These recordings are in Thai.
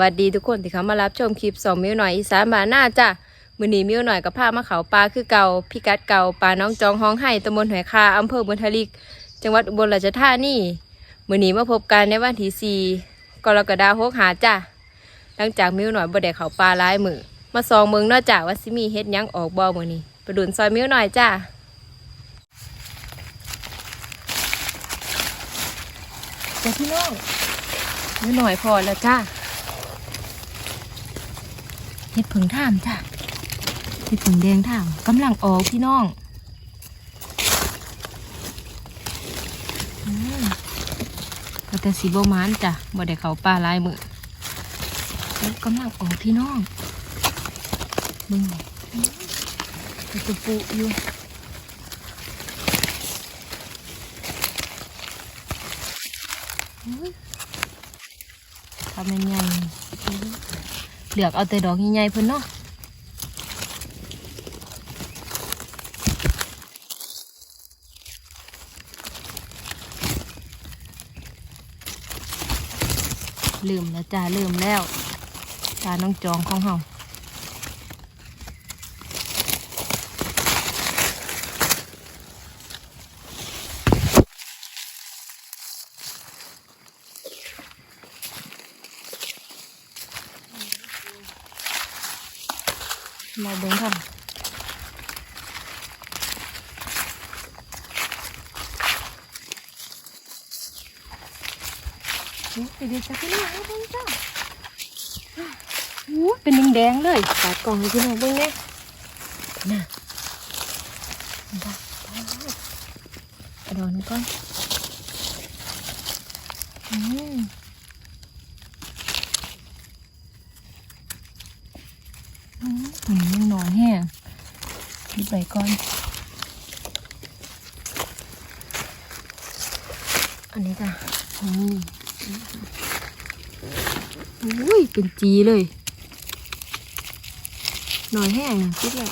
สวัสดีทุกคนที่เขามารับชมคลิปสองมิวหน่อยอีสานบานหน้าจ้ะมือนีมิวหน่อยกับพามาเขาปลาคือเก่าพิกัดเก่าปลาน้องจองห้องไห้ตำบลหอยคาอำเภอบุญทลิก จังหวัดอุบลราชธานีมือนีมาพบกันในวันที่สี่กรกฎาคมหาจ้ะหลังจากมิวหน่อยบ่ได้เขาปลาหลายมือมาซองเมืองนอกจากว่าสิมีเฮ็ดยังออกบ่มือนี้ไปดุนซอยมิวหน่อยจ้ะจ้ะพี่น้องมิวหน่อยพอแล้วจ้า ห็ดผึ่งท่ามจ้ะเห็ดผึ่งแดงท่ามกำลังออกพี่น้องอืมก็แต่สีโบมานจ้ะบ่ได้เขาป่าลายมือกำลังออกพี่น้องมึงอืมไปตุปูอยู่อุ๊ยทำยังไง ลือกเอาแต่ดอกใหญ่ๆเพิ่นเนาะลืมแล้วจ้าลืมแล้วตาน้องจองของเฮา มาเบิ่งทำโอ้ยเดี๋ยวจะไปเล่นให้เบิ่งจ้าอู้เป็นแดงๆเลยปากล่องให้พี่น้องเบิ่งเนี่ยน่ะได้เอาดอนก่อนอืมอืมตัวนี้ยังน้อยแฮะ ดิบไปก่อน อันนี้จ้ะอุ้ยเป็นจีเลยหน่อยแห้งนะคิดเลย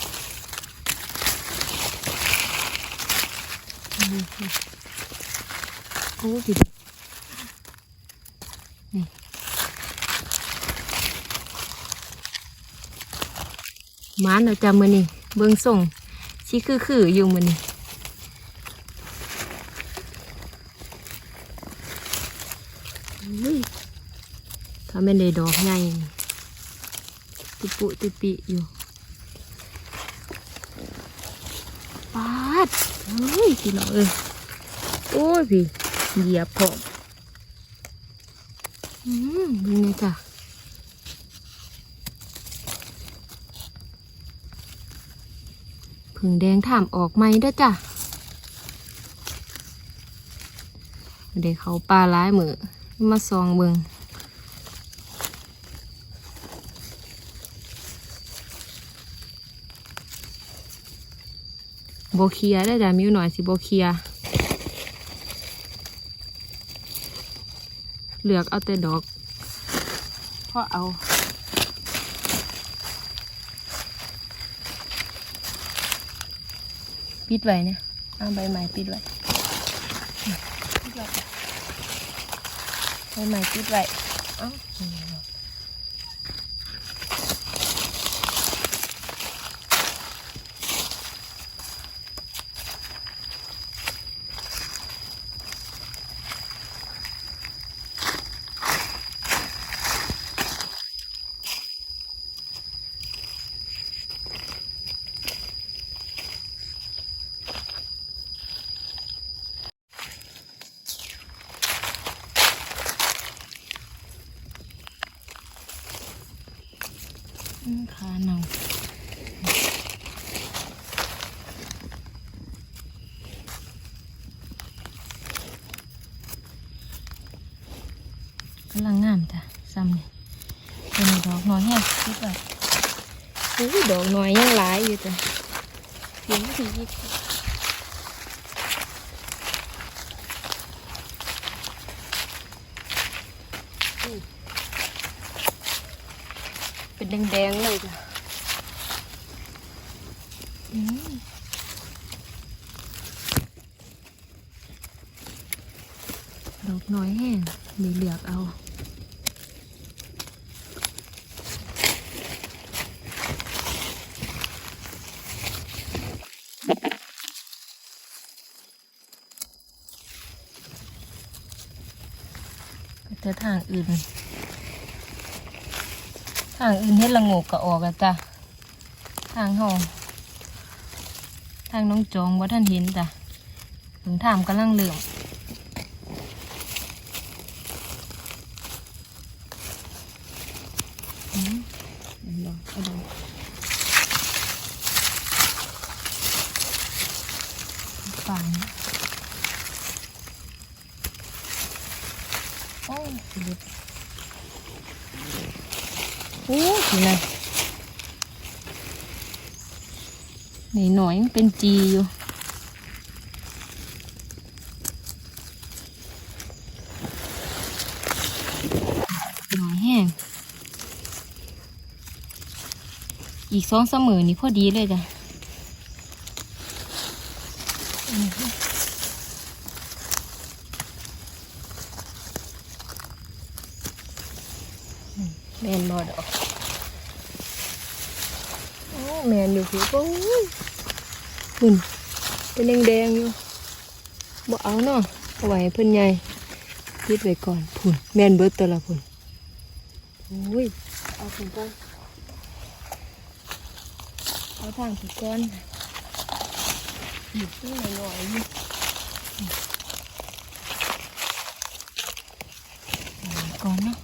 โอ้ดินี่มานเราจำมือนี่เบิ้งส่ง ชี้คือคืออยู่มือนี่ถ้าไม่ได้ดอกใหญ่ตุปุตุปิอยู่ปาดเฮ้ยพี่น้องเอ้ยโอ้ยพี่เหยียบผมอืมเป็นไงจ้ะ ผึ่งแดงถามออกไหมเด้อจ้ะเด็กเขาปลาร้ายมือมาซองเบิงโบเคียได้จ้ะมิวหน่อยสิโบเคียเหลือกเอาแต่ดอกพราะเอา ปิดไว้เนี่ยเอาใบไม้ปิดไว้ใบใบไม้ปิดไว้เอ้า อืมขาหนังกำลังงามจ้ะซ้ำนี่เป็นดอกน้ เป็นแดงๆเลยจ้ะดอกน้อยแห้งมีเหลือกเอาแต่ทางอื่น ทางอื่นเฮ็ดละงกก็ออกแล้วจ้ะทางห้องทางน้องจองว่าท่านเห็นจ้ะถึงถามกำลังเหลื่อมอืมเอาดอกเอาดอกฟังโอ้ยสิเด็ดโอ้ยสินะนี่หน่อยมัน เป็นจีอยู่หน่อยแห้งอีกสองเสมอนี่พอดีเลยจ้ะแมนบอดอก โอ้ แมนอยู่คือก็ หุ่นเป็นแดงๆอยู่บ่เอาเนาะเอาไว้เพิ่นใหญ่ปิดไว้ก่อนพุ่นแมนเบิดตัวละพุ่นโอ้ยเอาพุ่นก่อนเอาทางถูกก้อนหยิบขึ้นหน่อยๆนี่ก่อนเนาะ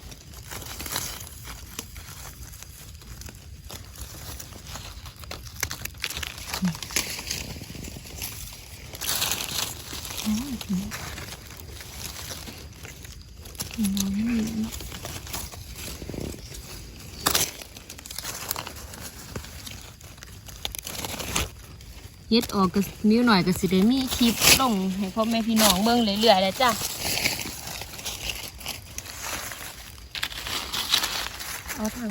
น้อยนี่เนาะ เฮ็ดออกก็นิ้วหน่อยก็สิได้มีคลิปลงให้พ่อแม่พี่น้องเบิ่งเรื่อยๆแล้วจ้ะเอาทาง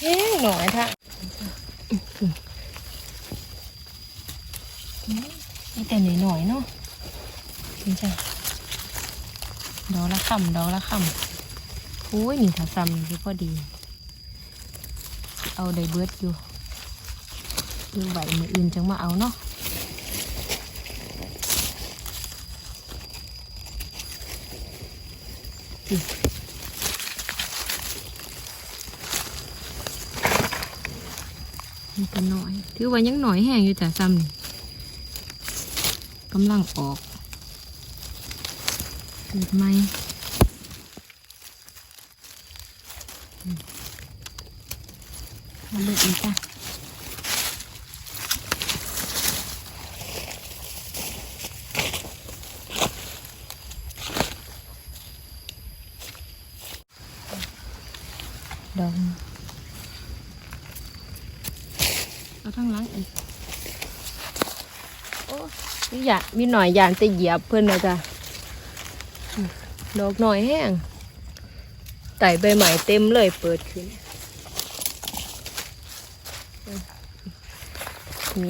เฮ้หน่อยท่ะนี่แต่หน่อยๆเนาะนี่จ้ะ ดอกละคำดอกละคำโอ้ยนี่ถ้าซ้ำนี่คือพอดี เอาได้เบิดอยู่ดูไหวมืออื่นจังมาเอาเนาะนี่มันก็น้อย ถือว่ายังหน่อยแห้งอยู่แต่ซ้ำกำลังออก เกิดไหมมาเลือกอีกจ้ะดอกเอาทั้งหลังอีก โอ้ยอยากมีหน่อยยานจะเหยียบเพื่อนนะจ๊ะ ดอกหน่อยแห้งไต่ใบใหม่เต็มเลยเปิดขึ้น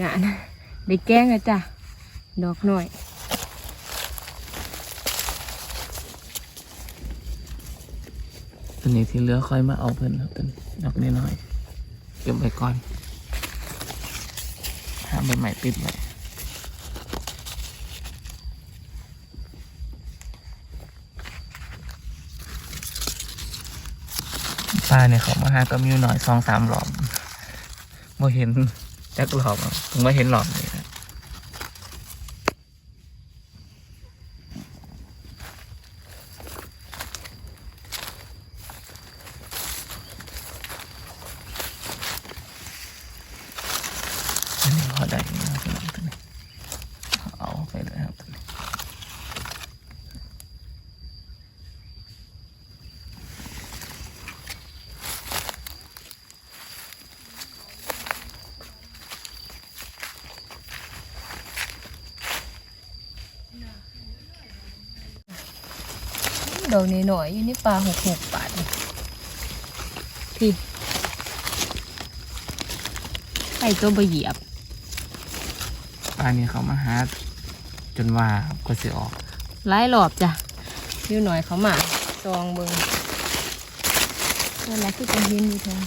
งานได้แก้งนะจ้ะ ดอกหน่อยตัวนี้ที่เหลือค่อยมาเอาเพิ่นครับเป็นดอกน้อยๆเก็บไว้ก่อนหาใบใหม่ปิดไว้ ปลาเนี่ยเขามาหาก็มีอยู่หน่อยสองสามหลอมมาเห็นจักหลอมผมมาเห็นหลอมเลยนะอันนี้พอได้นะครับตัวนี้เอาไปเลยครับตัวนี้ ดอกหน่อยๆอยู่ในปลาหกหกบาทนี่พี่ไข่ตัวบะเหยียบปลานี่เขามาหาจนว่าก็สิออกหลายรอบจ้ะนิ้วหน่อยเขามาจองเบิงนั่นแหละคือจะเห็นอยู่ทางไป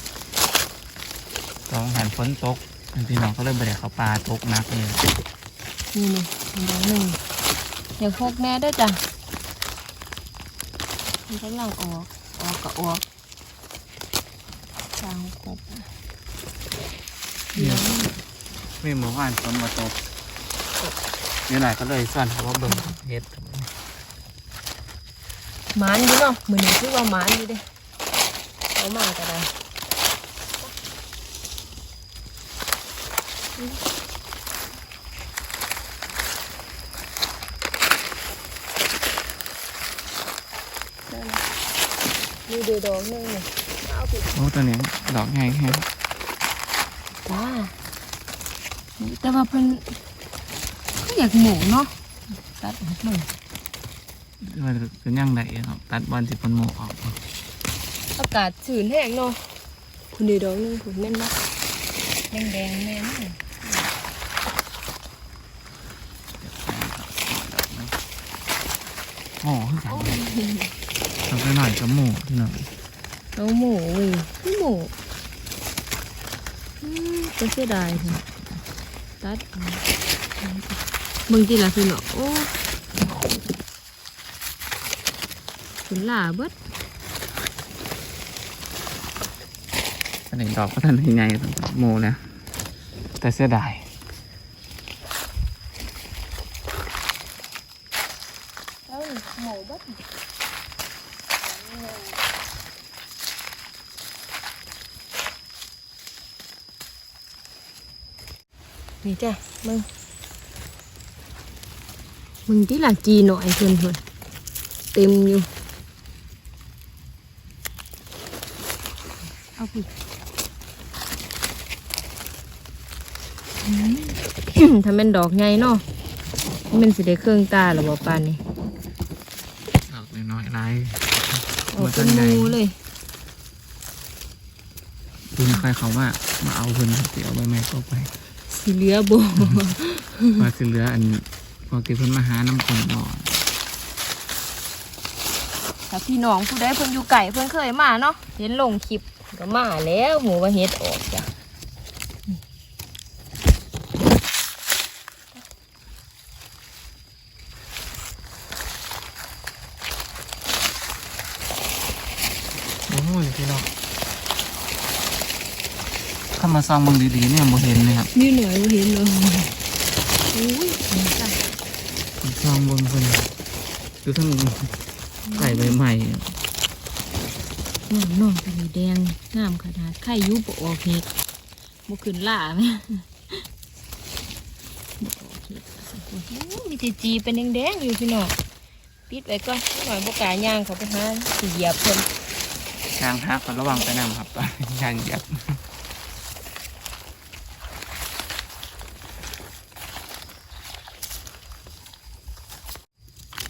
สองหันฝนตกพี่น้องก็เริ่มไปได้เขาปลาตกหนักเลยนี่นี่ดอกหนึ่งอย่าพกแม่ได้วยจ้ะ มันกำลังออก ออกก็ออกจางครบอะเดี๋ยวนี่ไม่เหมือนว่านฝนมาตกนี่หน่อยก็เลยส่วนเขาว่าเบิ่งเฮ็ดหมานอยู่เนาะเหมือนอย่างที่ว่าหมานอยู่เด้เอามาก็ได้ นี่เดี๋ยวดอกหนึงเนี่ยเอาไปโอ้ตัวนี้ดอกใหญ่แห้งจ้าแต่ว่าเพิ่นก็อยากหมูเนาะตัดออกเลยมันเป็นย่างไดครับตัดบอลสิปนหมูออกอากาศชื้นแห้งเนาะคุณดีดอกหนึงคุณแม่นเนาะแดงแดงๆแม่นเนาะโอ้ขึ้นกัน ทำไปหน่อยกับหมูพี่น้องเอาหมูเว้ยคือหมูอืมก็เสียดายเถอะตัดออกมึงจีละคือเนาะโอ้ขุนหลาเบิดอันนี้ดอกก็ทันใหญ่ๆหมูนะแต่เสียดาย แล้วหมูเบิด นี่จ้ะมึงมึงที่หลักจีหน่อยเพื่อนเพื่อนเต็มอยู่เอาไปอืมถ้าเป็นดอกไงเนาะมันสิได้เครื่องตาหรือบ่ปานนี่ดอกน้อยๆลายออกเป็นหมูเลยคุณใครเขาว่ามาเอาเพิ่นเดี๋ยวใบไม้เข้าไป สีเหลือบ่มาสิเหลืออันพอที่เพิ่นมาหาน้ำคนบ่อถ้าพี่น้องผู้ใดเพิ่นอยู่ไก่เพิ่นเคยมาเนาะเห็นลงคลิปก็มาแล้วหมูว่าเฮ็ดออกจ้ะ โอ้ยพี่น้องเข้า มาซองเบิ่งดีๆเนี่ยบ่เห็นเลยครับนี่หน่อยบ่เห็นเลยอุ้ยจ้ะซองเบิ่งเพิ่นดูทั้งไก่ใบใหม่น้องน้องเป็นแดงงามขนาดไข่อยุบออกเฮ็ดบ่ขึ้นล่าแม่บ่ออกเฮ็ดโอ้โหมีแต่จีเป็นแดงๆอยู่พี่น้องปิดไว้ก่อนหน่อยบ่กล้าย่างเขาไปหาสิเหยียบเพิ่นทางฮักก็ระวังไปนำครับย่างเหยียบ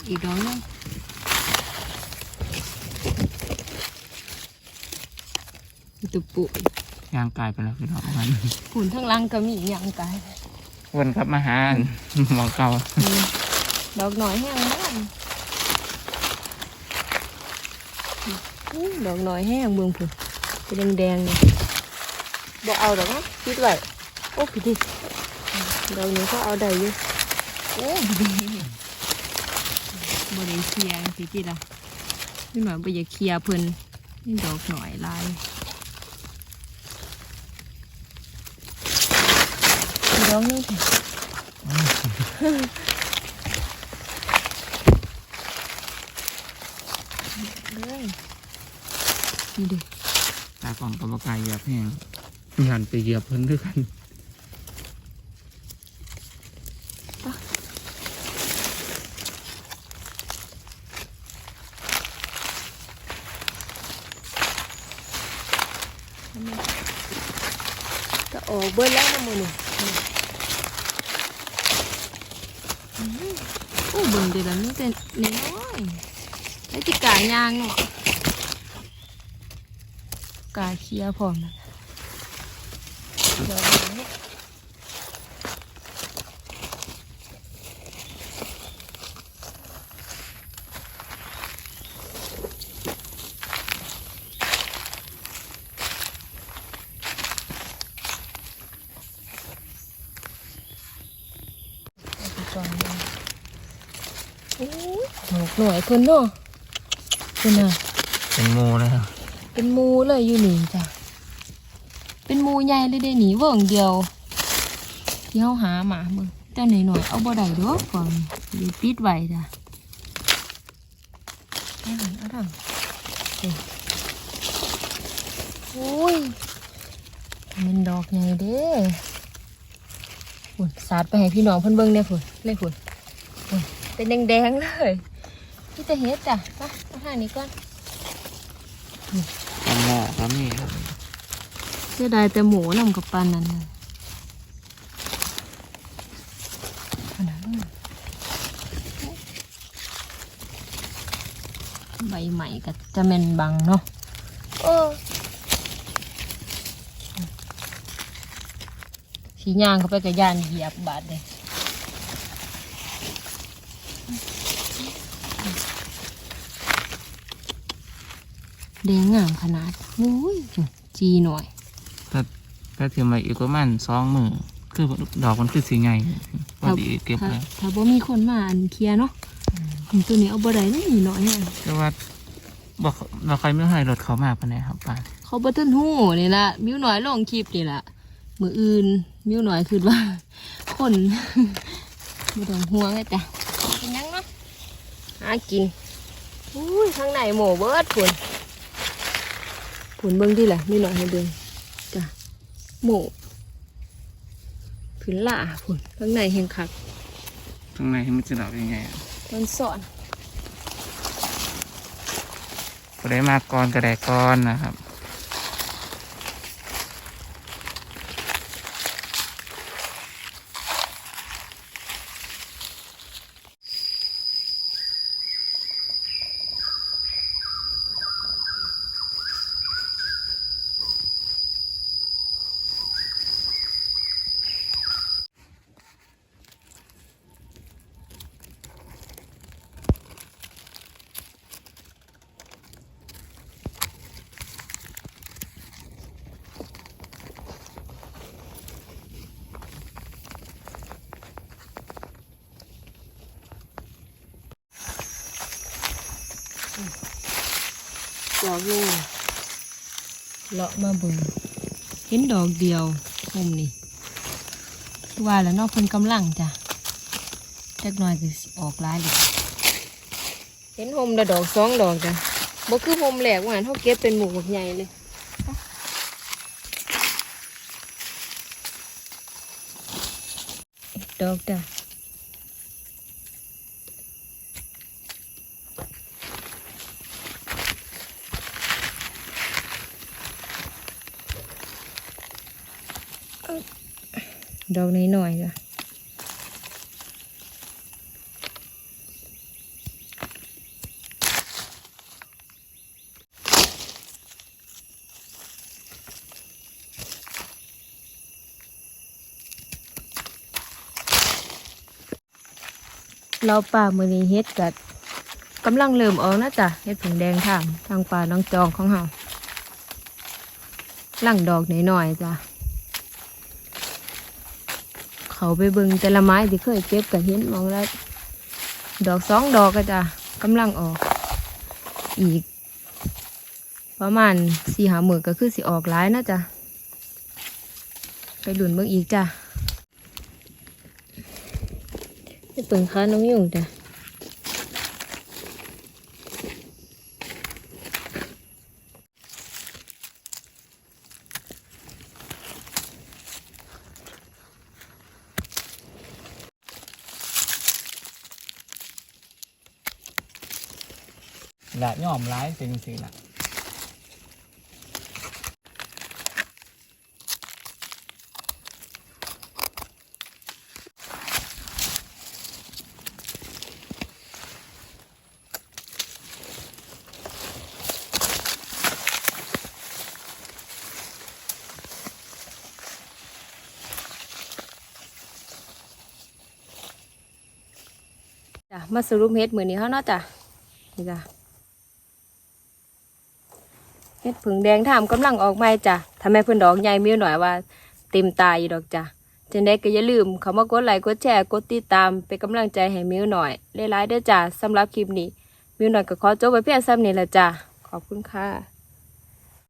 อีกดอกหนึงมีตุปุย่างกายไปแล้วพี่น้องมันขุนทั้งหลังก็มีอีกอย่างกายวนกลับมาหาหมองเก่านี่ดอกหน่อยแห้งมากอื้อดอกหน่อยแห้งเบืองผุนเป็นแดงๆเลยบอกเอาดอกนะคิดไว้โอ้พี่ดิดอกนี้ก็เอาได้อยู่โอ้พี่ดิ บริเคลียร์พี่ดิละนี่หน่อยบริเคลียร์เพิ่นนี่ดอกหน่อยลายอีกดอกนึงค่ะเลยนี่ดิตากล่องกับกายเหยียบแห้งยันไปเหยียบเพิ่นด้วยกัน ออกเบิ้ลแล้วนะโมนี่โอ้บึงเดี๋ยวนี้เป็นน้อยไอ้ที่กายางเนาะกายเคียพร้อมนะ ก่อนเลยโอ้ยดอกหน่อยเพิ่นเนาะเพิ่นน่ะเป็นหมูเลยครับเป็นหมูเลยอยู่นี่จ้ะ เป็นหมูใหญ่เลยเด้หนีเวิ่งเดียวที่เฮาหาหมาเบิ่งแต่หน่อยๆเอาบ่ได้ดอกก่อนเดี๋ยวปิดไว้จ้ะเอาหน่อยเอาหน่อยเอ้ยโอ้ยมันดอกใหญ่เด้ ฝุ่นสาดไปให้พี่น้องเพิ่นเบิ่งเนี่ยฝุ่นเลยฝุ่นฝุ่นเป็นแดงๆเลยพี่จะเฮ็ดจ้ะไปมาหานี้ก่อนเป็นหมูก็มีครับเสียดายแต่หมูนำกับปานนั้นน่ะขนาดนั้นน่ะใบใหม่ก็จะเม็นบังเนาะเออ สีย่างเข้าไปกับย่านเหยียบบาดเลยแดงงามขนาดอุ้ยจีหน่อยถ้าถ้าถือมาอีกประมาณสองมือคือดอกมันคือสีไงพอดีเก็บถ้าแล้วถ้าบ่มีคนมาอันเคลียร์เนาะอืมตัวนี้เอาบ่ได้นี่น้อยอะแต่ว่าบอกเราใครไม่ให้รถเขามาปะเนี่ยครับป้าเขาบ่ทันฮู้นี่ล่ะมิ้วน้อยลงคลิปนี่ล่ะ มื้ออื่น มิ้วน้อยคิดว่า คนบ่ต้องห่วงเลยจ้ะเป็นหยังเนาะหากินอุ้ยข้างในหมูเบิดพุ่นพุ่นเบิ่งดิล่ะมิ้วน้อยให้เบิ่งจ้ะหมูขึ้นล่าพุ่นข้างในแห่งคักตรงไหนมันจะดอกยังไงอะมันสอนก็ได้มาก่อนก็ได้ก่อนนะครับ ดอกอยู่เลาะมาเบิ่งเห็นดอกเดียวคมนี่คือว่าแล้วเนอกเพิ่นกำลังจ้ะจักหน่อยก็สิออกหลายเลยเห็นหมละดอกสองดอกจ้ะบ่คือหมแหลกว่าหันเฮาเก็บเป็นหมู่บักใหญ่เลยดอกจ้ะ ดอกน้อยๆจ้ะเราป่ามือนี้เฮ็ดกัดกำลังเริ่มออกนะจ๊ะเฮ็ดผงแดงทางทางป่าน้องจองของเฮาหลังดอกน้อยๆจ้ะ เขาไปเบิงแต่ละไม้ที่เคยเก็บกับเห็นมองแล้ว ดอกสองดอกก็จะกำลังออก อีก ประมาณสี่หาหมื่นก็คือสิออกหลายนะจ๊ะไปหลุนเบิ่งอีกจ้ะไปเปิงค้าน้องยุ่งจ้ะ ย่อมร้ายเป็นสิละจ้ะมาสรุปเฮ็ดมือนี้เขาเนาะจ้ะนี่จ้ะเฮ็ด ผึ่งแดงถามกำลังออกใหม่จ้ะทำไมเพิ่นดอกใหญ่มีหน่อยว่าเต็มตาอยู่ดอกจ้ะจังได้ก็อย่าลืมเข้ามากดไลค์กดแชร์กดติดตามเป็นกำลังใจให้มิวหน่อยหลายๆเด้อจ้าสำหรับคลิปนี้มิวหน่อยก็ขอจบไว้เพียงซ้ำนี้ละจ้าขอบคุณค่ะ